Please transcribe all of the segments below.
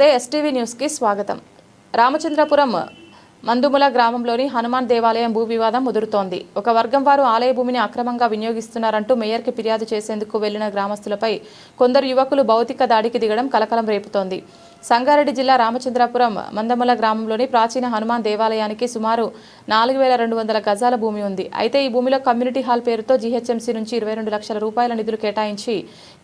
నమస్తే ఎస్టీవీ న్యూస్కి స్వాగతం. రామచంద్రపురం మందుముల గ్రామంలోని హనుమాన్ దేవాలయం భూ వివాదం ముదురుతోంది. ఒక వర్గం వారు ఆలయ భూమిని అక్రమంగా వినియోగిస్తున్నారంటూ మేయర్కి ఫిర్యాదు చేసేందుకు వెళ్ళిన గ్రామస్తులపై కొందరు యువకులు భౌతిక దాడికి దిగడం కలకలం రేపుతోంది. సంగారెడ్డి జిల్లా రామచంద్రాపురం మందమల గ్రామంలోని ప్రాచీన హనుమాన్ దేవాలయానికి సుమారు నాలుగు వేల రెండు వందల గజాల భూమి ఉంది. అయితే ఈ భూమిలో కమ్యూనిటీ హాల్ పేరుతో జీహెచ్ఎంసీ నుంచి ఇరవై రెండు లక్షల రూపాయల నిధులు కేటాయించి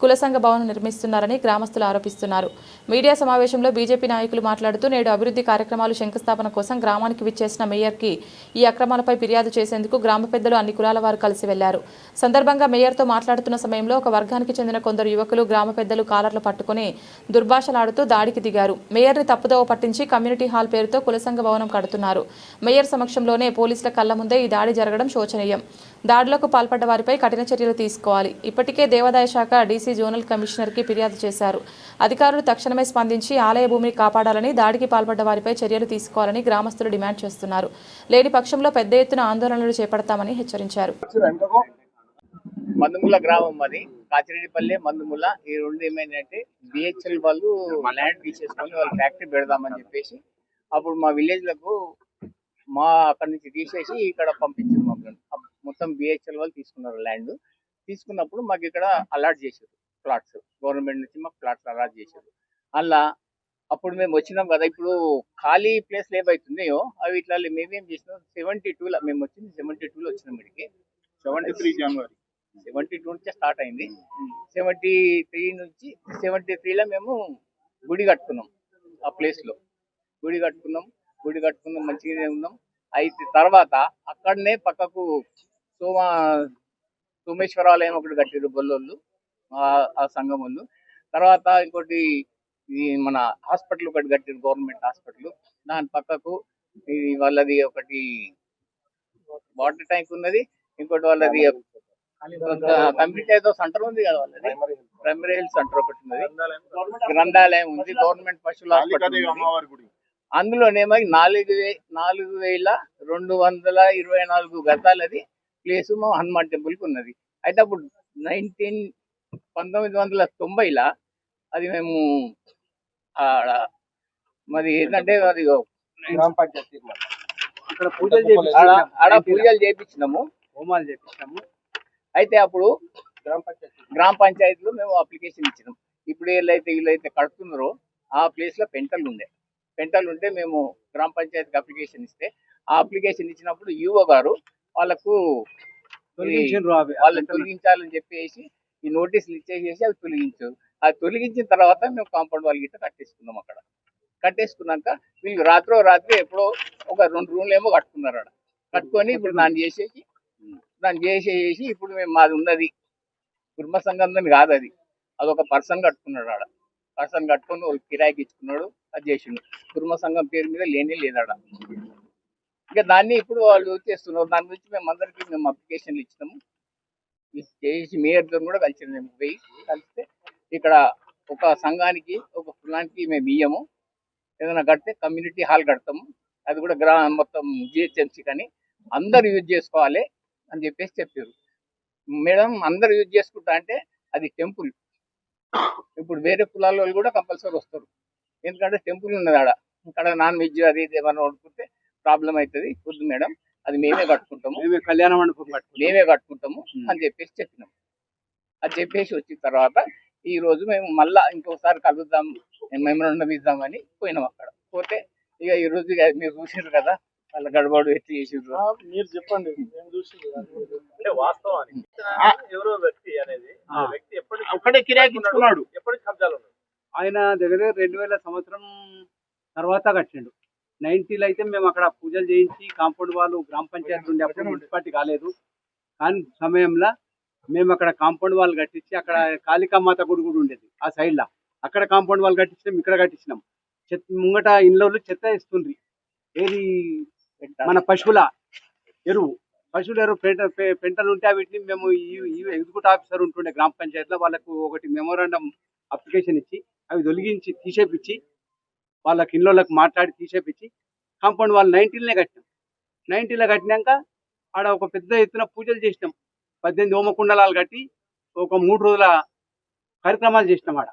కుల సంఘ భవనం నిర్మిస్తున్నారని గ్రామస్తులు ఆరోపిస్తున్నారు. మీడియా సమావేశంలో బీజేపీ నాయకులు మాట్లాడుతూ నేడు అభివృద్ధి కార్యక్రమాలు శంకుస్థాపన కోసం గ్రామానికి విచ్చేసిన మేయర్కి ఈ అక్రమాలపై ఫిర్యాదు చేసేందుకు గ్రామ పెద్దలు అన్ని కులాల వారు కలిసి వెళ్ళారు. సందర్భంగా మేయర్తో మాట్లాడుతున్న సమయంలో ఒక వర్గానికి చెందిన కొందరు యువకులు గ్రామ పెద్దలు కాలర్లు పట్టుకుని దుర్భాషలాడుతూ దాడికి దిగారు. మేయర్ని తప్పుదోవ పట్టించి కమ్యూనిటీ హాల్ పేరుతో కులసంఘ భవనం కడుతున్నారు. మేయర్ సమక్షంలోనే పోలీసుల కళ్ళ ముందే ఈ దాడి జరగడం శోచనీయం. దాడులకు పాల్పడ్డ వారిపై కఠిన చర్యలు తీసుకోవాలి. ఇప్పటికే దేవాదాయ శాఖ డీసీ జోనల్ కమిషనర్కి ఫిర్యాదు చేశారు. అధికారులు తక్షణమే స్పందించి ఆలయ భూమిని కాపాడాలని దాడికి పాల్పడ్డ వారిపై చర్యలు తీసుకోవాలని గ్రామస్తులు డిమాండ్ చేస్తున్నారు. లేని పక్షంలో పెద్ద ఎత్తున ఆందోళనలు చేపడతామని హెచ్చరించారు. మందుముల గ్రామం అది కాచిరెడ్డిపల్లి మందుముల ఈ రెండు ఏమైందంటే బిహెచ్ఎల్ వాళ్ళు ల్యాండ్ తీసేసుకొని వాళ్ళు ఫ్యాక్టరీ పెడదామని చెప్పేసి అప్పుడు మా విలేజ్లకు మా అక్కడి నుంచి తీసేసి ఇక్కడ పంపించారు మమ్మల్ని. మొత్తం బిహెచ్ఎల్ వాళ్ళు తీసుకున్నారు ల్యాండ్ తీసుకున్నప్పుడు మాకు ఇక్కడ అలాట్ చేశారు ప్లాట్స్ గవర్నమెంట్ నుంచి మాకు ప్లాట్స్ అలాట్ చేశారు. అలా అప్పుడు మేము వచ్చినాం కదా ఇప్పుడు ఖాళీ ప్లేస్లు ఏవైతున్నాయో అవి ఇట్లా మేమేం చేసినాం? సెవెంటీ టూలో మేము వచ్చింది సెవెంటీ టూలో వచ్చినాం ఇక్కడికి. సెవెంటీ త్రీ జనవరి సెవెంటీ టూ నుంచే స్టార్ట్ అయింది. సెవెంటీ త్రీ నుంచి సెవెంటీ త్రీలో మేము గుడి కట్టుకున్నాం ఆ ప్లేస్లో. గుడి కట్టుకున్నాం గుడి కట్టుకున్నాం మంచిగానే ఉన్నాం. అయితే తర్వాత అక్కడనే పక్కకు సోమ సోమేశ్వరాలయం ఒకటి కట్టారు బొల్లోళ్ళు ఆ- సంఘం వాళ్ళు. తర్వాత ఇంకోటి ఇది మన హాస్పిటల్ ఒకటి కట్టారు గవర్నమెంట్ హాస్పిటల్. దాని పక్కకు వాళ్ళది ఒకటి వాటర్ ట్యాంక్ ఉన్నది ఇంకోటి వాళ్ళది కమ్యూనిటీ ఏదో సెంటర్ ఉంది కదా వాళ్ళది. ప్రైమరీ హెల్త్ సెంటర్ ఒకటి ఉన్నది. గ్రంథాలయం. ఉంది గవర్నమెంట్ పశువుల హాస్పిటల్ ఉంది. గుడి. అందులోనేమో నాలుగు వే- నాలుగు వేల రెండు వందల ఇరవై నాలుగు గతాలది ప్లేస్ మా హనుమాన్ టెంపుల్కి ఉన్నది. అయితే అప్పుడు నైన్టీన్ పంతొమ్మిది వందల తొంభైలా అది మేము ఆడ మరి ఏంటంటే అది గ్రామ పంచాయతీ. ఇక్కడ పూజలు ఆడ చేపించినాము హోమాలు చేపించాము అయితే అప్పుడు గ్రామ పంచాయతీ. గ్రామ పంచాయతీలో మేము అప్లికేషన్ ఇచ్చినాం. ఇప్పుడు వీళ్ళైతే వీళ్ళైతే కడుతున్నారో ఆ ప్లేస్లో పెంటలు ఉండే. పెంటలు ఉంటే మేము గ్రామ పంచాయతీకి అప్లికేషన్ ఇస్తే ఆ అప్లికేషన్ ఇచ్చినప్పుడు యువ గారు వాళ్ళకు వాళ్ళని తొలగించాలని చెప్పేసి ఈ నోటీసులు ఇచ్చేసేసి అవి తొలగించారు. అది తొలగించిన తర్వాత మేము కాంపౌండ్ వాళ్ళ గిట్ట కట్టేసుకున్నాం అక్కడ. కట్టేసుకున్నాక వీళ్ళు రాత్రో రాత్రి ఎప్పుడో ఒక రెండు రూమ్లు ఏమో కట్టుకున్నారు అక్కడ కట్టుకొని ఇప్పుడు దాన్ని చేసేసి దాన్ని చేసేసి ఇప్పుడు మేము మాది ఉన్నది కుటుంబ సంఘం కాదు అది. అదొక పర్సన్ కట్టుకున్నాడు ఆడ. పర్సన్ కట్టుకొని ఒక కిరాయికి ఇచ్చుకున్నాడు అది చేసిండు. కుటుంబ సంఘం పేరు మీద లేనే లేదాడ ఇంకా దాన్ని ఇప్పుడు వాళ్ళు చేస్తున్నారు. దాని గురించి మేము అందరికీ మేము అప్లికేషన్లు ఇచ్చినాము. చేసి మేయర్తో కూడా కలిసి మేము పోయి కలిస్తే ఇక్కడ ఒక సంఘానికి ఒక కులానికి మేము ఇయ్యము. ఏదైనా కడితే కమ్యూనిటీ హాల్ కడతాము. అది కూడా గ్రా మొత్తం జిహెచ్ఎంసీ కానీ అందరు యూజ్ చేసుకోవాలి. అని చెప్పేసి చెప్పారు. మేడం అందరు యూజ్ చేసుకుంటా అంటే అది టెంపుల్. ఇప్పుడు వేరే కులాల వాళ్ళు కూడా కంపల్సరీ వస్తారు. ఎందుకంటే టెంపుల్ ఉన్నది ఆడ. ఇక్కడ నాన్ వెజ్ అది ఇది ఏమైనా వండుకుంటే ప్రాబ్లం అవుతుంది. వద్దు మేడం. అది మేమే కట్టుకుంటాము. మేమే కళ్యాణ మండపం మేమే కట్టుకుంటాము అని చెప్పేసి చెప్పినాం. అది చెప్పేసి వచ్చిన తర్వాత ఈ రోజు మేము మళ్ళా ఇంకోసారి కలుద్దాం మెమరాండం ఇద్దామని పోయినాం అక్కడ. పోతే ఇక ఈ రోజు ఇక మీరు చూసారు కదా వాళ్ళ గడబడు ఎట్లా చేసిర్రు మీరు చెప్పండి నేను అంటే వాస్తవానికి ఎవరో వ్యక్తి అనేది. వ్యక్తి ఎప్పటి ఒక్కడే కిరాయికి ఇచ్చుకున్నాడు ఎప్పటి కబ్జాలు ఆయన దగ్గర రెండు వేల సంవత్సరం తర్వాత కట్టిండు. నైన్టీలో అయితే మేము అక్కడ పూజలు చేయించి కాంపౌండ్ వాళ్ళు గ్రామ పంచాయతీ ఉండే అప్పుడు మున్సిపాలిటీ కాలేదు. కానీ సమయంలో మేము అక్కడ కాంపౌండ్ వాళ్ళు కట్టించి అక్కడ కాళికామాత గుడి కూడా ఉండేది ఆ సైడ్ లా. అక్కడ కాంపౌండ్ వాళ్ళు కట్టించినాం ఇక్కడ కట్టించినాం. చెత్త ముంగట ఇండ్లలో చెత్త ఇస్తుండ్రి ఏది మన పశువుల ఎరువు. పశువుల ఎరువు పెంట పెంటలు ఉంటే వీటిని మేము ఈ ఎగ్జిక్యూటివ్ ఆఫీసర్ ఉంటుండే గ్రామ పంచాయతీలో వాళ్ళకు ఒకటి మెమోరాండం అప్లికేషన్ ఇచ్చి అవి తొలగించి తీసేపిచ్చి వాళ్ళకి ఇళ్ళకి మాట్లాడి తీసేపిచ్చి కాంపౌండ్ వాళ్ళు నైన్టీన్లే కట్టినాం. నైన్టీన్లో కట్టినాక ఆడ ఒక పెద్ద ఎత్తున పూజలు చేసినాం. పద్దెనిమిది హోమకుండలాలు కట్టి ఒక మూడు రోజుల కార్యక్రమాలు చేసినాం ఆడ.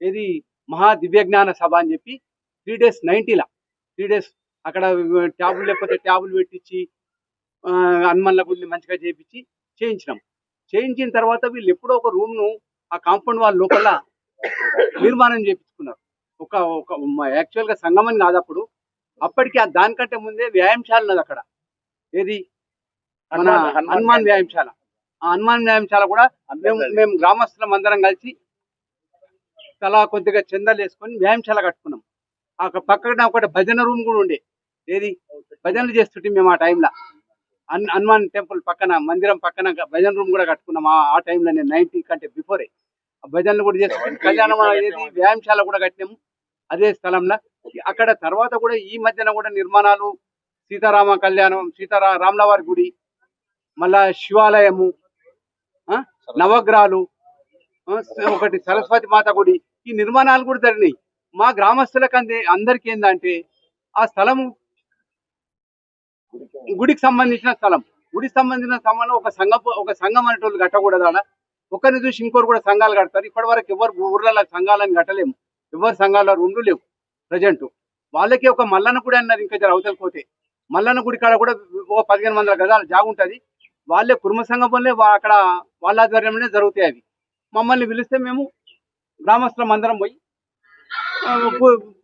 ఏది మహా దివ్యజ్ఞాన సభ అని చెప్పి త్రీ డేస్ నైంటీలా త్రీ డేస్ అక్కడ ట్యాబులు లేకపోతే ట్యాబులు పెట్టించి హనుమన్ల గుడిని మంచిగా చేయించి చేయించినాం. చేయించిన తర్వాత వీళ్ళు ఎప్పుడో ఒక రూమ్ను ఆ కాంపౌండ్ వాళ్ళ లోపల నిర్మాణం చేయించుకున్నారు ఒక ఒక యాక్చువల్గా సంగమం కాదు అప్పుడు. అప్పటికి ఆ దానికంటే ముందే వ్యాయామశాల ఉన్నది అక్కడ. ఏది? మన హనుమాన్- హనుమాన్ హనుమాన్ వ్యాయామశాల. ఆ హనుమాన్ వ్యాయామశాల కూడా మేము మేము గ్రామస్తులం అందరం కలిసి తలా కొద్దిగా చందాలు వేసుకొని వ్యాయామశాల కట్టుకున్నాం. ఆ పక్కన ఒకటి భజన రూమ్ కూడా ఉండే. ఏది? భజనలు చేస్తుంటే మేము ఆ టైంలో. హన్ హనుమాన్ టెంపుల్ పక్కన మందిరం పక్కన భజన రూమ్ కూడా కట్టుకున్నాం. ఆ- టైంలో నేను నైన్టీ కంటే బిఫోరే. భజనలు కూడా చేసుకుని కళ్యాణం ఏది? వ్యాయామశాల కూడా కట్టినాము అదే స్థలంలో. అక్కడ తర్వాత కూడా ఈ మధ్యన కూడా నిర్మాణాలు సీతారామ కళ్యాణం సీతారా రాములవారి గుడి మళ్ళా శివాలయము నవగ్రహాలు ఒకటి సరస్వతి మాత గుడి. ఈ నిర్మాణాలు కూడా జరిగినాయి. మా గ్రామస్తులకు అందే అందరికీ ఏంటంటే ఆ స్థలము గుడికి సంబంధించిన స్థలం. గుడికి సంబంధించిన స్థలంలో ఒక సంఘం ఒక సంఘం అనేటోళ్ళు కట్టకూడదు అలా ఒకరిని చూసి ఇంకోరు కూడా సంఘాలు కడతారు. ఇప్పటి వరకు ఎవరు ఊర్లలో సంఘాలను కట్టలేము. ఎవరు సంఘాల రూమ్లు లేవు ప్రజెంట్ వాళ్ళకి ఒక మల్లన్న గుడి అన్నది ఇంకా జర అవతల పోతే. మల్లన్న గుడి కాడ కూడా ఒక పదిహేను వందల గజాలు జాగుంటుంది వాళ్ళే కుటుంబ సంఘంలోనే అక్కడ వాళ్ళ ఆధ్వర్యంలోనే జరుగుతాయి అవి. మమ్మల్ని పిలిస్తే మేము గ్రామస్తులం అందరం పోయి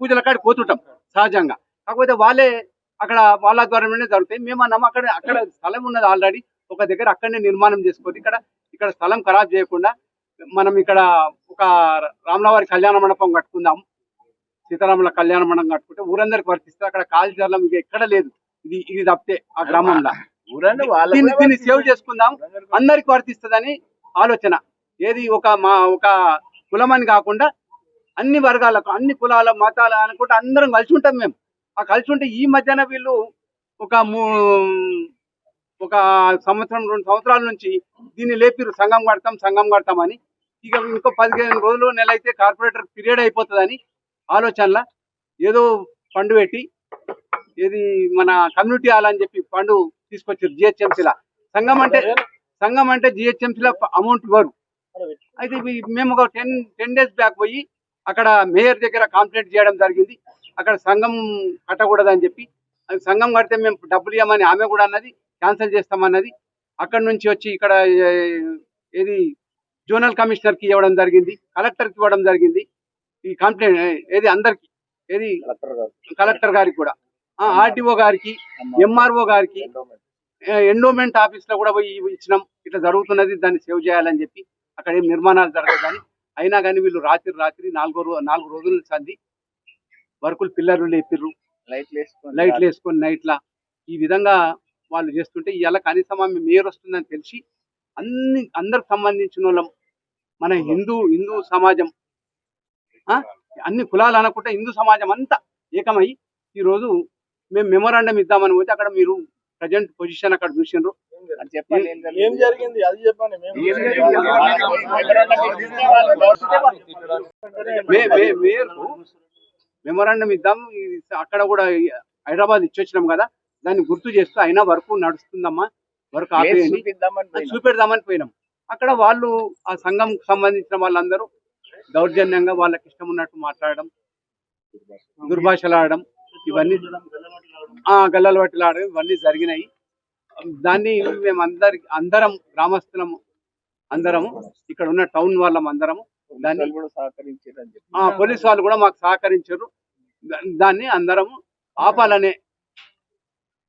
పూజల కాడికి పోతుంటాం సహజంగా. కాకపోతే వాళ్ళే అక్కడ వాళ్ళ ఆధ్వర్యంలోనే జరుగుతాయి. మేము అన్నాము అక్కడ అక్కడ స్థలం ఉన్నది ఆల్రెడీ ఒక దగ్గర అక్కడనే నిర్మాణం చేసుకొని ఇక్కడ ఇక్కడ స్థలం ఖరాబ్ చేయకుండా మనం ఇక్కడ ఒక రామలవారి కళ్యాణ మండపం కట్టుకుందాం. సీతారాముల కళ్యాణ మండపం కట్టుకుంటే ఊరందరికి వర్తిస్తే అక్కడ కాల్చర్లం ఇక ఎక్కడ లేదు. ఇది ఇది తప్పితే ఆ గ్రామంలో. దీన్ని దీన్ని సేవ్ చేసుకుందాం. అందరికి వర్తిస్తుందని ఆలోచన. ఏది ఒక మా ఒక కులమని కాకుండా అన్ని వర్గాలకు అన్ని కులాల మతాలు అనుకుంటే అందరం కలిసి ఉంటాం మేము. ఆ కలిసి ఉంటే ఈ మధ్యన వీళ్ళు ఒక మూ ఒక సంవత్సరం రెండు సంవత్సరాల నుంచి దీన్ని లేపిరు సంఘం కడతాం సంఘం కడతామని. ఇక ఇంకో పదిహేను రోజులు నెల అయితే కార్పొరేటర్ పీరియడ్ అయిపోతుందని ఆలోచనల ఏదో ఫండ్ పెట్టి ఏది మన కమ్యూనిటీ హాల్ అని చెప్పి ఫండ్ తీసుకొచ్చారు జిహెచ్ఎంసీలా. సంఘం అంటే సంఘం అంటే జిహెచ్ఎంసీలో అమౌంట్ ఇవ్వరు. అయితే మేము ఒక టెన్ టెన్ డేస్ బ్యాక్ పోయి అక్కడ మేయర్ దగ్గర కంప్లైంట్ చేయడం జరిగింది. అక్కడ సంఘం కట్టకూడదని చెప్పి అది సంఘం కడితే మేము డబ్బులు ఇవ్వమని ఆమె కూడా అన్నది క్యాన్సిల్ చేస్తామన్నది. అక్కడ నుంచి వచ్చి ఇక్కడ ఏది జోనల్ కమిషనర్కి ఇవ్వడం జరిగింది కలెక్టర్కి ఇవ్వడం జరిగింది. ఈ కంప్లైంట్ ఏది అందరికి ఏది కలెక్టర్ గారికి. కూడా. ఆర్టీఓ గారికి ఎంఆర్ఓ గారికి ఎండోమెంట్. ఆఫీస్లో కూడా పోయి ఇచ్చినాం. ఇట్లా జరుగుతున్నది దాన్ని సేవ్ చేయాలని చెప్పి. అక్కడ ఏం నిర్మాణాలు జరగదని అయినా కానీ వీళ్ళు రాత్రి రాత్రి నాలుగో నాలుగు రోజుల సంది వర్కులు పిల్లలు లేపిర్రు లైట్లు వేసుకొని నైట్లా ఈ విధంగా వాళ్ళు చేస్తుంటే ఇవాళ కనీసం ఆమె మేయర్ వస్తుందని తెలిసి అన్ని అందరికి సంబంధించిన వాళ్ళం మన హిందూ హిందూ సమాజం ఆ? అన్ని కులాలు అనుకుంటే హిందూ సమాజం అంతా ఏకమై ఈరోజు మేము మెమోరాండం ఇద్దామని పోతే అక్కడ మీరు ప్రజెంట్ పొజిషన్ అక్కడ చూసిండ్రు అని చెప్పాలి ఏం జరిగింది? ఏం జరిగింది అది చెప్పండి మేయర్కు మెమోరాండం ఇద్దాం. ఇది అక్కడ కూడా హైదరాబాద్ ఇచ్చొచ్చినాం కదా దాన్ని గుర్తు చేస్తూ అయినా వర్క్ నడుస్తుందమ్మా. వర్క్. చూపెడదామని పోయినాం. అక్కడ వాళ్ళు ఆ సంఘం సంబంధించిన వాళ్ళందరూ దౌర్జన్యంగా వాళ్ళకి ఇష్టం ఉన్నట్టు మాట్లాడడం దుర్భాషలాడడం ఇవన్నీ ఆ గల్లలు పట్టిలాడడం ఇవన్నీ జరిగినాయి. దాన్ని మేము అందరి అందరం గ్రామస్తులము అందరము ఇక్కడ ఉన్న టౌన్ వాళ్ళం అందరము దాన్ని పోలీస్ వాళ్ళు కూడా మాకు సహకరించారు. దాన్ని అందరం ఆపాలనే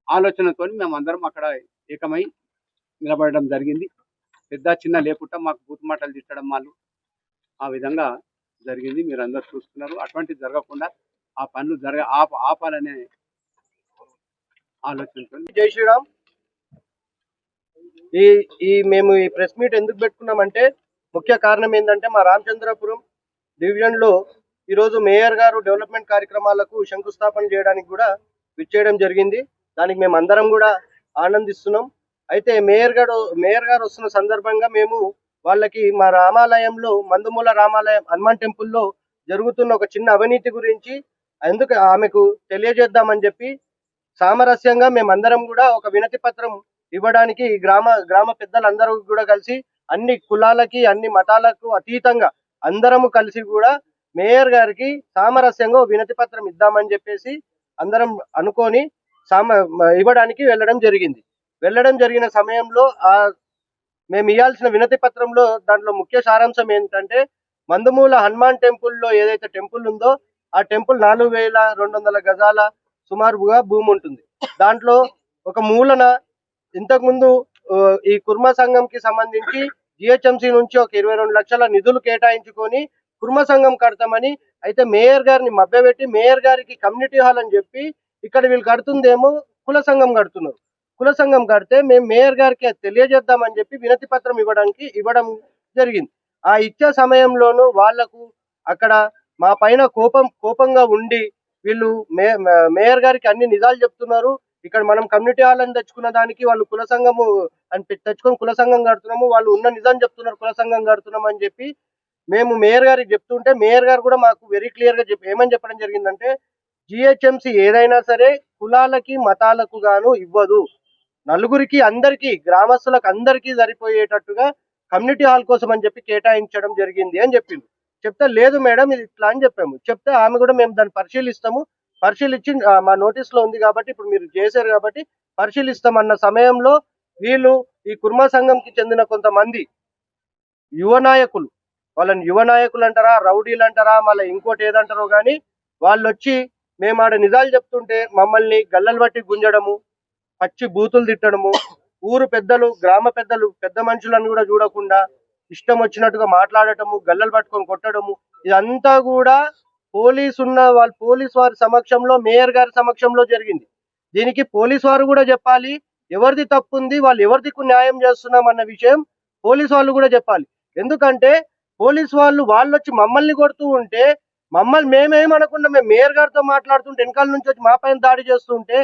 ఆలోచనతో మేము అందరం అక్కడ ఏకమై నిలబడడం జరిగింది. పెద్ద చిన్న లేకుండా మాకు బూత్ మాటలు తిట్టడం వాళ్ళు ఆ విధంగా జరిగింది. మీరు అందరు చూస్తున్నారు. అటువంటిది జరగకుండా ఆ పనులు జరగ ఆప ఆపాలనే ఆలోచనతో జై శ్రీరామ్. ఈ ఈ మేము ఈ ప్రెస్ మీట్ ఎందుకు పెట్టుకున్నామంటే ముఖ్య కారణం ఏంటంటే మా రామచంద్రపురం డివిజన్లో ఈరోజు మేయర్ గారు డెవలప్మెంట్ కార్యక్రమాలకు శంకుస్థాపన చేయడానికి కూడా విచ్చేయడం జరిగింది. దానికి మేము అందరం కూడా ఆనందిస్తున్నాం. అయితే మేయర్ గారు మేయర్ గారు వస్తున్న సందర్భంగా మేము వాళ్ళకి మా రామాలయంలో మందుమూల రామాలయం హనుమాన్ టెంపుల్లో జరుగుతున్న ఒక చిన్న అవినీతి గురించి ఎందుకు ఆమెకు తెలియజేద్దామని చెప్పి సామరస్యంగా మేమందరం కూడా ఒక వినతి పత్రం ఇవ్వడానికి గ్రామ గ్రామ పెద్దలందరూ కూడా కలిసి అన్ని కులాలకి అన్ని మతాలకు అతీతంగా అందరము కలిసి కూడా మేయర్ గారికి సామరస్యంగా వినతి పత్రం ఇద్దామని చెప్పేసి అందరం అనుకొని సామ ఇవ్వడానికి వెళ్ళడం జరిగింది. వెళ్ళడం జరిగిన సమయంలో ఆ మేము ఇవ్వాల్సిన వినతి పత్రంలో దాంట్లో ముఖ్య సారాంశం ఏంటంటే మందుమూల హనుమాన్ టెంపుల్లో ఏదైతే టెంపుల్ ఉందో ఆ టెంపుల్ నాలుగు వేల రెండు వందల గజాల సుమారుగా భూమి ఉంటుంది. దాంట్లో ఒక మూలన ఇంతకుముందు ఈ కుర్మ సంఘంకి సంబంధించి జిహెచ్ఎంసీ నుంచి ఒక ఇరవై రెండు లక్షల నిధులు కేటాయించుకొని కుర్మ సంఘం కడతామని అయితే మేయర్ గారిని మభ్యపెట్టి మేయర్ గారికి కమ్యూనిటీ హాల్ అని చెప్పి ఇక్కడ వీళ్ళు కడుతుందేమో కుల సంఘం కడుతున్నారు. కుల సంఘం కడితే మేము మేయర్ గారికి తెలియజేద్దామని చెప్పి వినతి పత్రం ఇవ్వడానికి ఇవ్వడం జరిగింది. ఆ ఇచ్చే సమయంలోనూ వాళ్ళకు అక్కడ మా పైన కోపం కోపంగా ఉండి వీళ్ళు మే- మేయర్ గారికి అన్ని నిజాలు చెప్తున్నారు. ఇక్కడ మనం కమ్యూనిటీ హాల్ అని తెచ్చుకున్న దానికి వాళ్ళు కుల సంఘము అని తెచ్చుకొని కుల సంఘం కడుతున్నాము వాళ్ళు ఉన్న నిజం చెప్తున్నారు కుల సంఘం కడుతున్నాం అని చెప్పి మేము మేయర్ గారికి చెప్తుంటే మేయర్ గారు కూడా మాకు వెరీ క్లియర్గా చెప్పి ఏమని చెప్పడం జరిగిందంటే జిహెచ్ఎంసి ఏదైనా సరే కులాలకి మతాలకు గాను ఇవ్వదు. నలుగురికి అందరికి గ్రామస్తులకు అందరికీ సరిపోయేటట్టుగా కమ్యూనిటీ హాల్ కోసం అని చెప్పి కేటాయించడం జరిగింది అని చెప్పింది చెప్తే లేదు మేడం ఇది ఇట్లా అని చెప్పాము. చెప్తే ఆమె కూడా మేము దాన్ని పరిశీలిస్తాము. పరిశీలించి మా నోటీస్లో ఉంది కాబట్టి ఇప్పుడు మీరు చేశారు కాబట్టి పరిశీలిస్తాం అన్న సమయంలో వీళ్ళు ఈ కుర్మా సంఘంకి చెందిన కొంతమంది యువ నాయకులు వాళ్ళని యువ నాయకులు అంటారా రౌడీలు అంటారా మళ్ళీ ఇంకోటి ఏదంటారో కానీ వాళ్ళు వచ్చి మేము ఆడ నిజాలు చెప్తుంటే మమ్మల్ని గల్లలు బట్టి గుంజడము పచ్చి బూతులు తిట్టడము ఊరు పెద్దలు గ్రామ పెద్దలు పెద్ద మనుషులను కూడా చూడకుండా ఇష్టం వచ్చినట్టుగా మాట్లాడటము గల్లలు పట్టుకొని కొట్టడము ఇదంతా కూడా పోలీస్ ఉన్న వాళ్ళ పోలీస్ వారి సమక్షంలో మేయర్ గారి సమక్షంలో జరిగింది. దీనికి పోలీస్ వారు కూడా చెప్పాలి ఎవరిది తప్పు ఉంది వాళ్ళు ఎవరిదికు న్యాయం చేస్తున్నాం అన్న విషయం పోలీస్ వాళ్ళు కూడా చెప్పాలి. ఎందుకంటే పోలీస్ వాళ్ళు వాళ్ళు వచ్చి మమ్మల్ని కొడుతూ ఉంటే మమ్మల్ని మేమేమనకుండా మేము మేయర్ గారితో మాట్లాడుతుంటే వెనకాల నుంచి వచ్చి మా పైన దాడి చేస్తుంటే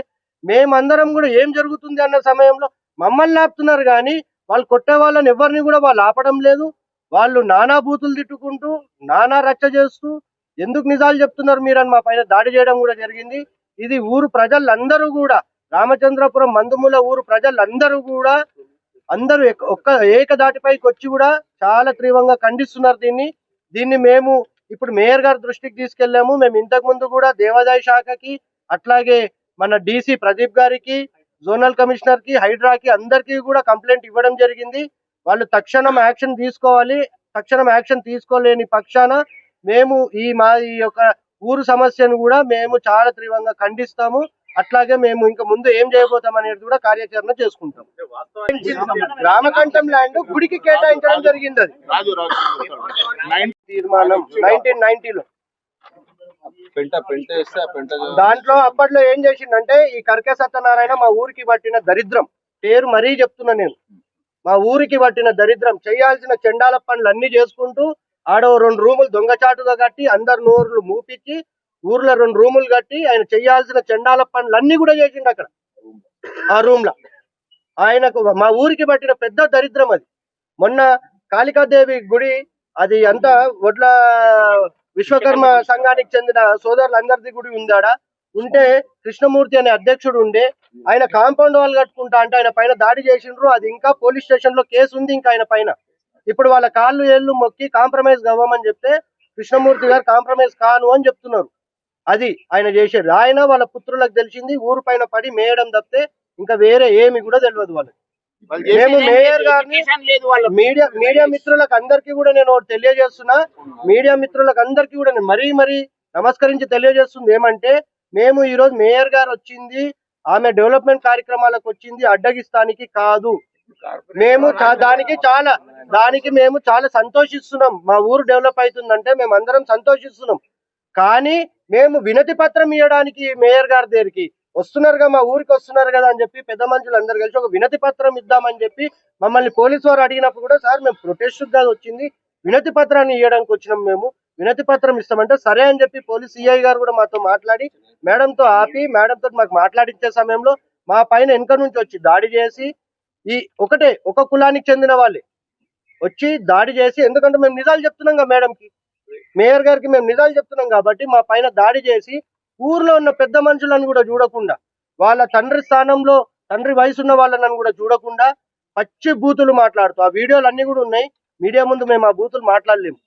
మేమందరం కూడా ఏం జరుగుతుంది అన్న సమయంలో మమ్మల్ని ఆపుతున్నారు కానీ వాళ్ళు కొట్టే వాళ్ళని ఎవరిని కూడా వాళ్ళు ఆపడం లేదు. వాళ్ళు నానా బూతులు తిట్టుకుంటూ నానా రచ్చ చేస్తూ ఎందుకు నిజాలు చెప్తున్నారు మీరు అని మా పైన దాడి చేయడం కూడా జరిగింది. ఇది ఊరు ప్రజలందరూ కూడా రామచంద్రపురం మందుమూల ఊరు ప్రజలందరూ కూడా అందరూ ఎక్క- ఒక్క ఏకదాటిపైకి వచ్చి కూడా చాలా తీవ్రంగా ఖండిస్తున్నారు దీన్ని. దీన్ని మేము ఇప్పుడు మేయర్ గారి దృష్టికి తీసుకెళ్ళాము. మేము ఇంతకు ముందు కూడా దేవాదాయ శాఖకి అట్లాగే మన డీసీ ప్రదీప్ గారికి జోనల్ కమిషనర్కి హైడ్రాకి అందరికీ కూడా కంప్లైంట్ ఇవ్వడం జరిగింది. వాళ్ళు తక్షణం యాక్షన్ తీసుకోవాలి. తక్షణం యాక్షన్ తీసుకోలేని పక్షాన మేము ఈ మా ఈ యొక్క ఊరు సమస్యను కూడా మేము చాలా తీవ్రంగా ఖండిస్తాము. అట్లాగే మేము ఇంకా ముందు ఏం చేయబోతాం అనేది కూడా కార్యాచరణ చేసుకుంటాం రామకంఠం ల్యాండ్ గుడికి కేటాయించడం జరిగింది అది. రాజు రాజు నైన్ తీర్మానం నైన్టీన్ నైన్టీలో. పెంట పెంట వేస్తే ఆ పెంట దాంట్లో అప్పట్లో ఏం చేసిండంటే ఈ కరకే సత్యనారాయణ మా ఊరికి పట్టిన దరిద్రం. పేరు మరీ చెప్తున్నా నేను. మా ఊరికి పట్టిన దరిద్రం. చేయాల్సిన చెండాల పనులు అన్ని చేసుకుంటూ ఆడ రెండు రూములు దొంగచాటుగా కట్టి అందరు నోరులు మూపించి ఊర్లో రెండు రూములు కట్టి ఆయన చేయాల్సిన చెండాల పనులు అన్ని కూడా చేసిండు అక్కడ. ఆ రూమ్లో. ఆయనకు మా ఊరికి పట్టిన పెద్ద దరిద్రం అది. మొన్న కాళికాదేవి గుడి అది అంతా వడ్ల విశ్వకర్మ సంఘానికి చెందిన సోదరులందరిది గుడి ఉందాడ ఉంటే కృష్ణమూర్తి అనే అధ్యక్షుడు ఉండే. ఆయన కాంపౌండ్ వాల్ కట్టుకుంటా అంటే ఆయన పైన దాడి చేసిండ్రు. అది ఇంకా పోలీస్ స్టేషన్లో కేసు ఉంది ఇంకా ఆయన పైన. ఇప్పుడు వాళ్ళ కాళ్ళు ఏళ్ళు మొక్కి కాంప్రమైజ్ కావమని చెప్తే కృష్ణమూర్తి గారు కాంప్రమైజ్ కాను అని చెప్తున్నారు. అది ఆయన చేసేది ఆయన వాళ్ళ పుత్రులకు తెలిసింది ఊరు పైన పడి మేయడం తప్పితే ఇంకా వేరే ఏమి కూడా తెలియదు వాళ్ళకి. మేము మేయర్ గారిని మీడియా మీడియా మిత్రులకు అందరికీ కూడా నేను తెలియజేస్తున్నా. మీడియా మిత్రులకు అందరికీ కూడా నేను మరీ మరీ నమస్కరించి తెలియజేస్తుంది ఏమంటే మేము ఈ రోజు మేయర్ గారు వచ్చింది ఆమె డెవలప్మెంట్ కార్యక్రమాలకు వచ్చింది అడ్డగిస్తానికి కాదు. మేము దానికి చాలా దానికి మేము చాలా సంతోషిస్తున్నాం. మా ఊరు డెవలప్ అవుతుందంటే మేము అందరం సంతోషిస్తున్నాం. కానీ మేము వినతి పత్రం ఇవ్వడానికి మేయర్ గారి దగ్గరికి వస్తున్నారుగా మా ఊరికి వస్తున్నారు కదా అని చెప్పి పెద్ద మనుషులు అందరు కలిసి ఒక వినతి పత్రం ఇద్దామని చెప్పి మమ్మల్ని పోలీసు వారు అడిగినప్పుడు కూడా సార్ మేము ప్రొటెస్ట్గా వచ్చింది. వినతి పత్రాన్ని ఇవ్వడానికి వచ్చినాం మేము. వినతి పత్రం ఇస్తామంటే సరే అని చెప్పి పోలీస్ సిఐ గారు కూడా మాతో మాట్లాడి మేడంతో ఆపి మేడం తోటి మాకు మాట్లాడించే సమయంలో మా పైన వెనక నుంచి వచ్చి దాడి చేసి ఈ ఒకటే ఒక కులానికి చెందిన వాళ్ళే. వచ్చి దాడి చేసి ఎందుకంటే మేము నిజాలు చెప్తున్నాం కదా మేడంకి. మేయర్ గారికి మేము నిజాలు చెప్తున్నాం కాబట్టి మా పైన దాడి చేసి ఊర్లో ఉన్న పెద్ద మనుషులను కూడా చూడకుండా వాళ్ళ తండ్రి స్థానంలో తండ్రి వయసు ఉన్న వాళ్ళని కూడా చూడకుండా పచ్చి బూతులు మాట్లాడుతూ ఆ వీడియోలు అన్ని కూడా ఉన్నాయి. మీడియా ముందు మేము ఆ బూతులు మాట్లాడలేము.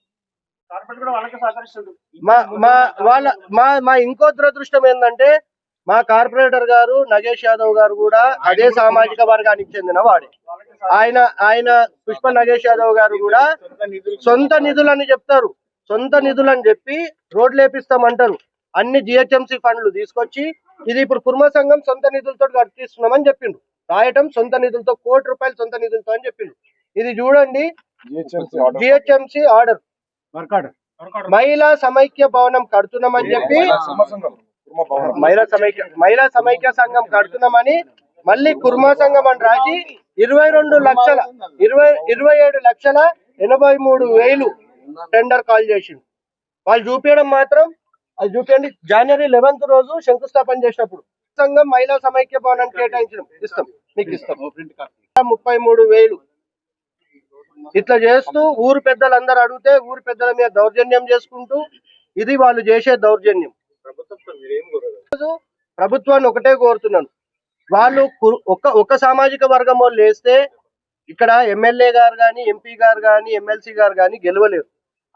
మా మా వాళ్ళ మా మా ఇంకో దురదృష్టం ఏంటంటే మా కార్పొరేటర్ గారు నగేష్ యాదవ్ గారు కూడా అదే సామాజిక వర్గానికి చెందిన వాడే. ఆయన ఆయన పుష్ప నగేష్ యాదవ్ గారు కూడా సొంత నిధులని చెప్తారు. సొంత నిధులని చెప్పి రోడ్లు వేపిస్తామంటారు అన్ని జిహెచ్ఎంసీ ఫండ్లు తీసుకొచ్చి ఇది ఇప్పుడు కుర్మ సంఘం సొంత నిధులతో కట్టిస్తున్నామని చెప్పిండు. రాయటం సొంత నిధులతో కోటి రూపాయలు సొంత నిధులతో అని చెప్పిండు. ఇది చూడండి. జిహెచ్ఎంసీ ఆర్డర్ మహిళా సమైక్య భవనం కడుతున్నామని చెప్పి మహిళా సమైక్య మహిళా సమైక్య సంఘం కడుతున్నామని మళ్ళీ కుర్మా సంఘం అని రాసి ఇరవై రెండు లక్షల ఇరవై ఇరవై ఏడు లక్షల ఎనభై మూడు వేలు టెండర్ కాల్ చేసిండు. వాళ్ళు చూపించడం మాత్రం అది చూపించండి జనవరి లెవెన్త్ రోజు శంకుస్థాపన చేసినప్పుడు సంఘం మహిళా సమైక్య భవనాన్ని కేటాయించడం ఇస్తాం మీకు ఇస్తాం. ముప్పై మూడు వేలు. ఇట్లా చేస్తూ ఊరు పెద్దలందరూ అడిగితే ఊరు పెద్దల మీద దౌర్జన్యం చేసుకుంటూ ఇది వాళ్ళు చేసే దౌర్జన్యం. ప్రభుత్వాన్ని ఒకటే కోరుతున్నాను. వాళ్ళు ఒక ఒక సామాజిక వర్గం వాళ్ళు వేస్తే ఇక్కడ ఎమ్మెల్యే గారు కానీ ఎంపీ గారు కానీ ఎమ్మెల్సీ గారు కానీ గెలవలేరు.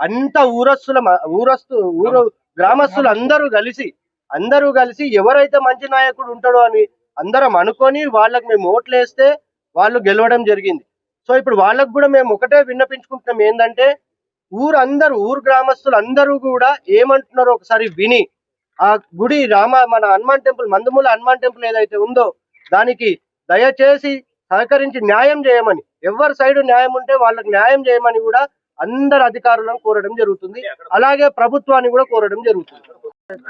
అంత ఊరస్తుల ఊరస్తు ఊరు గ్రామస్తులు అందరూ కలిసి అందరూ కలిసి ఎవరైతే మంచి నాయకుడు ఉంటాడో అని అందరం అనుకొని వాళ్ళకి మేము ఓట్లు వేస్తే వాళ్ళు గెలవడం జరిగింది. సో ఇప్పుడు వాళ్ళకు కూడా మేము ఒకటే విన్నపించుకుంటున్నాం ఏంటంటే ఊరు అందరూ ఊరు గ్రామస్తులు అందరూ కూడా ఏమంటున్నారో ఒకసారి విని ఆ గుడి రామ మన హనుమాన్ టెంపుల్ మందుమూల హనుమాన్ టెంపుల్ ఏదైతే ఉందో దానికి దయచేసి సహకరించి న్యాయం చేయమని ఎవరి సైడ్ న్యాయం ఉంటే వాళ్ళకి న్యాయం చేయమని కూడా అందరు అధికారులను కోరడం జరుగుతుంది. అలాగే ప్రభుత్వాన్ని కూడా కోరడం జరుగుతుంది.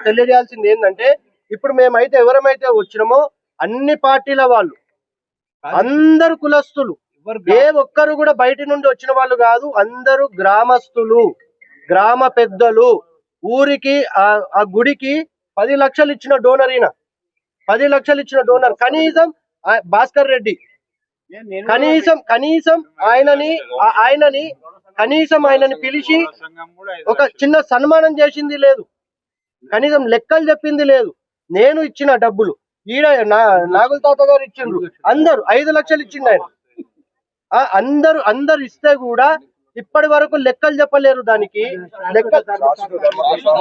తెలియజేయాల్సింది ఏంటంటే ఇప్పుడు మేమైతే ఎవరమైతే వచ్చినామో అన్ని పార్టీల వాళ్ళు అందరు కులస్తులు ఏ ఒక్కరు కూడా బయట నుండి వచ్చిన వాళ్ళు కాదు అందరూ గ్రామస్తులు గ్రామ పెద్దలు. ఊరికి ఆ గుడికి పది లక్షలు ఇచ్చిన డోనర్ ఈయన. పది లక్షలు ఇచ్చిన డోనర్ కనీసం భాస్కర్ రెడ్డి. కనీసం కనీసం ఆయనని ఆయనని కనీసం ఆయనని పిలిచి ఒక చిన్న సన్మానం చేసింది లేదు. కనీసం లెక్కలు చెప్పింది లేదు. నేను ఇచ్చిన డబ్బులు. ఈడ నా- నాగుల తాత గారు ఇచ్చిండ్రు. అందరు ఐదు లక్షలు ఇచ్చిండు ఆయన. ఆ, అందరు అందరు ఇస్తే కూడా ఇప్పటి వరకు లెక్కలు చెప్పలేరు దానికి. లెక్క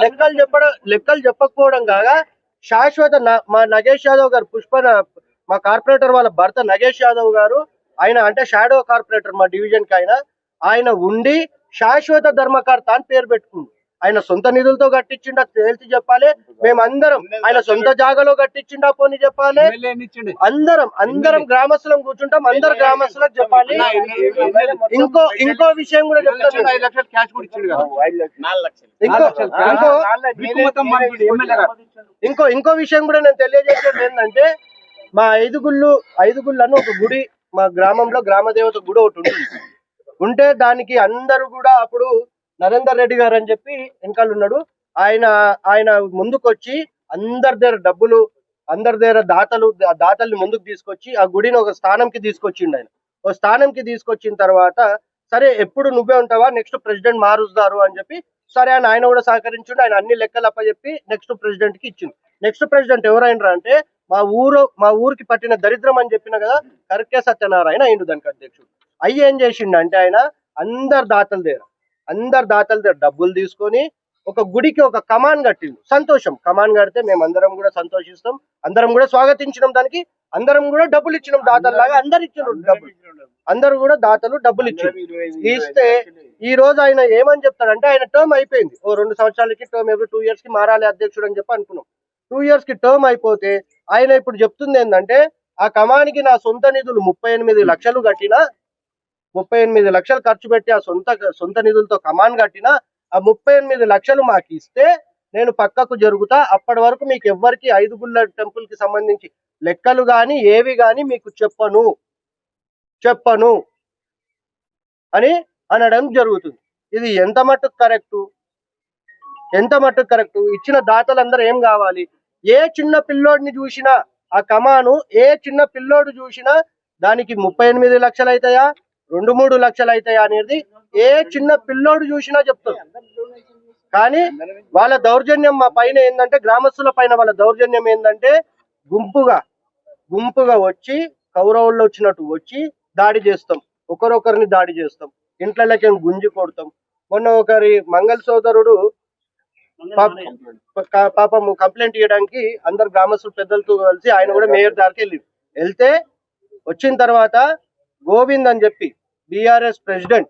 లెక్కలు చెప్పడం లెక్కలు చెప్పకపోవడం కాగా శాశ్వత మా నగేష్ యాదవ్ గారు పుష్ప మా కార్పొరేటర్ వాళ్ళ భర్త నగేష్ యాదవ్ గారు ఆయన అంటే షాడో కార్పొరేటర్ మా డివిజన్కి ఆయన ఆయన ఉండి శాశ్వత ధర్మకర్త అని పేరు పెట్టుకుంది. ఆయన సొంత నిధులతో కట్టించిండా తేల్చి చెప్పాలి. మేమందరం ఆయన సొంత జాగాలో కట్టించిండా పోనీ చెప్పాలి? అందరం అందరం గ్రామస్తులం కూర్చుంటాం అందరు గ్రామస్తులకు చెప్పాలి. ఇంకో ఇంకో విషయం కూడా చెప్తాను ఇంకో ఇంకో విషయం కూడా నేను తెలియజేసేది ఏంటంటే మా ఐదుగుళ్ళు ఐదుగుళ్ళు అని ఒక గుడి మా గ్రామంలో గ్రామ దేవత గుడి ఒకటి ఉంటుంది. ఉంటే దానికి అందరూ కూడా అప్పుడు నరేందర్ రెడ్డి గారు అని చెప్పి వెనకాల ఉన్నాడు. ఆయన ఆయన ముందుకొచ్చి అందరి దగ్గర డబ్బులు అందరి దగ్గర దాతలు ఆ దాతల్ని ముందుకు తీసుకొచ్చి ఆ గుడిని ఒక స్థానంకి తీసుకొచ్చిండు ఆయన. ఒక స్థానంకి తీసుకొచ్చిన తర్వాత సరే ఎప్పుడు నువ్వే ఉంటావా? నెక్స్ట్ ప్రెసిడెంట్ మారుస్తారు అని చెప్పి సరే అని ఆయన కూడా సహకరించుండు. ఆయన అన్ని లెక్కలు అప్పచెప్పి నెక్స్ట్ ప్రెసిడెంట్కి ఇచ్చింది నెక్స్ట్ ప్రెసిడెంట్ ఎవరైనా అంటే మా ఊరు మా ఊరికి పట్టిన దరిద్రం అని చెప్పిన కదా కరకే సత్యనారాయణ అయిండు దానికి అధ్యక్షుడు. అయ్యి ఏం చేసిండు అంటే ఆయన అందరు దాతల దగ్గర అందరు దాతల దగ్గర డబ్బులు తీసుకొని ఒక గుడికి ఒక కమాన్ కట్టిండు. సంతోషం. కమాన్ కడితే మేము అందరం కూడా సంతోషిస్తాం. అందరం కూడా స్వాగతించినాం దానికి. అందరం కూడా డబ్బులు ఇచ్చినాం దాతల్లాగా. అందరు ఇచ్చినారు డబ్బులు. అందరూ కూడా దాతలు డబ్బులు ఇచ్చారు ఇస్తే ఈ రోజు ఆయన ఏమని చెప్తాడంటే ఆయన టర్మ్ అయిపోయింది. ఓ రెండు సంవత్సరాలకి టర్మ్ ఎవ్రీ టూ ఇయర్స్కి మారాలి అధ్యక్షుడు అని చెప్పి అనుకున్నాం. టూ ఇయర్స్కి టర్మ్ అయిపోతే ఆయన ఇప్పుడు చెప్తుంది ఏంటంటే ఆ కమానికి నా సొంత నిధులు ముప్పై ఎనిమిది లక్షలు కట్టినా ముప్పై ఎనిమిది లక్షలు ఖర్చు పెట్టి ఆ సొంత సొంత నిధులతో కమాన్ కట్టిన ఆ ముప్పై ఎనిమిది లక్షలు మాకు ఇస్తే నేను పక్కకు జరుగుతా. అప్పటి వరకు మీకు ఎవ్వరికి ఐదు గుళ్ళ టెంపుల్కి సంబంధించి లెక్కలు గాని ఏవి గాని మీకు చెప్పను. చెప్పను. అని అనడం జరుగుతుంది. ఇది ఎంత మట్టుకు కరెక్టు? ఎంత మట్టుకు కరెక్టు? ఇచ్చిన దాతలందరూ ఏం కావాలి? ఏ చిన్న పిల్లోడిని చూసినా ఆ కమాను ఏ చిన్న పిల్లోడు చూసినా దానికి ముప్పై ఎనిమిది లక్షలు అవుతాయా? రెండు మూడు లక్షలు అవుతాయా అనేది ఏ చిన్న పిల్లోడు చూసినా చెప్తారు కానీ వాళ్ళ దౌర్జన్యం మా పైన ఏంటంటే గ్రామస్తుల పైన వాళ్ళ దౌర్జన్యం ఏంటంటే గుంపుగా గుంపుగా వచ్చి కౌరవుల్లో వచ్చినట్టు వచ్చి దాడి చేస్తాం. ఒకరొకరిని దాడి చేస్తాం. ఇంట్లోకి గుంజి కొడతాం. మొన్న ఒకరి మంగళ సోదరుడు పాపం కంప్లైంట్ ఇవ్వడానికి అందరు గ్రామస్తులు పెద్దలతో కలిసి ఆయన కూడా మేయర్ దారికి వెళ్ళి వెళ్తే వచ్చిన తర్వాత గోవింద్ అని చెప్పి BRS president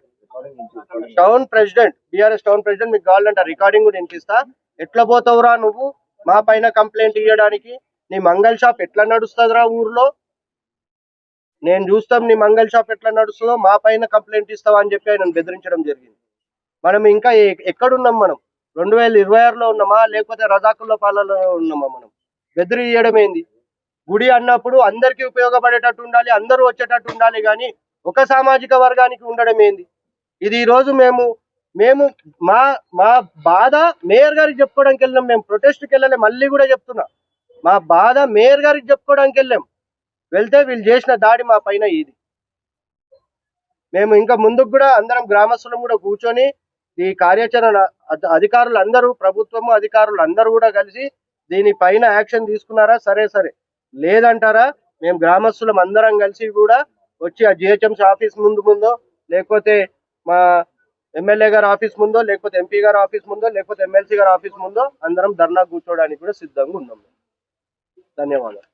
town president BRS town president మీకు కావాలంటే రికార్డింగ్ కూడా వినిపిస్తా. ఎట్లా పోతావురా నువ్వు? మా పైన కంప్లైంట్ ఇవ్వడానికి నీ మంగళ షాప్ ఎట్లా నడుస్తుందిరా ఊర్లో? నేను చూస్తాం నీ మంగళ షాప్ ఎట్లా నడుస్తుందో మా పైన కంప్లైంట్ ఇస్తావా అని చెప్పి ఆయన బెదిరించడం జరిగింది. మనం ఇంకా ఎ- ఎక్కడున్నాం మనం? రెండు వేల ఇరవై ఆరులో ఉన్నామా? లేకపోతే రజాకుల్లో పాలలో ఉన్నామా మనం? బెదిరి ఇయ్యడం ఏంది గుడి అన్నప్పుడు అందరికీ ఉపయోగపడేటట్టు ఉండాలి అందరూ వచ్చేటట్టు ఉండాలి కానీ ఒక సామాజిక వర్గానికి ఉండడం ఏంది? ఇది ఈరోజు మేము మేము మా మా బాధ మేయర్ గారికి చెప్పుకోవడానికి వెళ్ళాం మేము ప్రొటెస్ట్కి వెళ్ళాలి మళ్ళీ కూడా చెప్తున్నా. మా బాధ మేయర్ గారికి చెప్పుకోవడానికి వెళ్ళాం. వెళ్తే వీళ్ళు చేసిన దాడి మా పైన ఇది. మేము ఇంకా ముందుకు కూడా అందరం గ్రామస్తులం కూడా కూర్చొని ఈ కార్యాచరణ అధ- అధికారులు అందరూ ప్రభుత్వము అధికారులు అందరూ కూడా కలిసి దీనిపైన యాక్షన్ తీసుకున్నారా? సరే సరే. లేదంటారా? మేము గ్రామస్తులం అందరం కలిసి కూడా వచ్చి ఆ జిహెచ్ఎంసీ ఆఫీస్ ముందు ముందో లేకపోతే మా ఎమ్మెల్యే గారి ఆఫీస్ ముందో లేకపోతే ఎంపీ గారి ఆఫీస్ ముందో లేకపోతే ఎమ్మెల్సీ గారి ఆఫీస్ ముందో అందరం ధర్నా కూర్చోవడానికి కూడా సిద్ధంగా ఉన్నాం. ధన్యవాదాలు.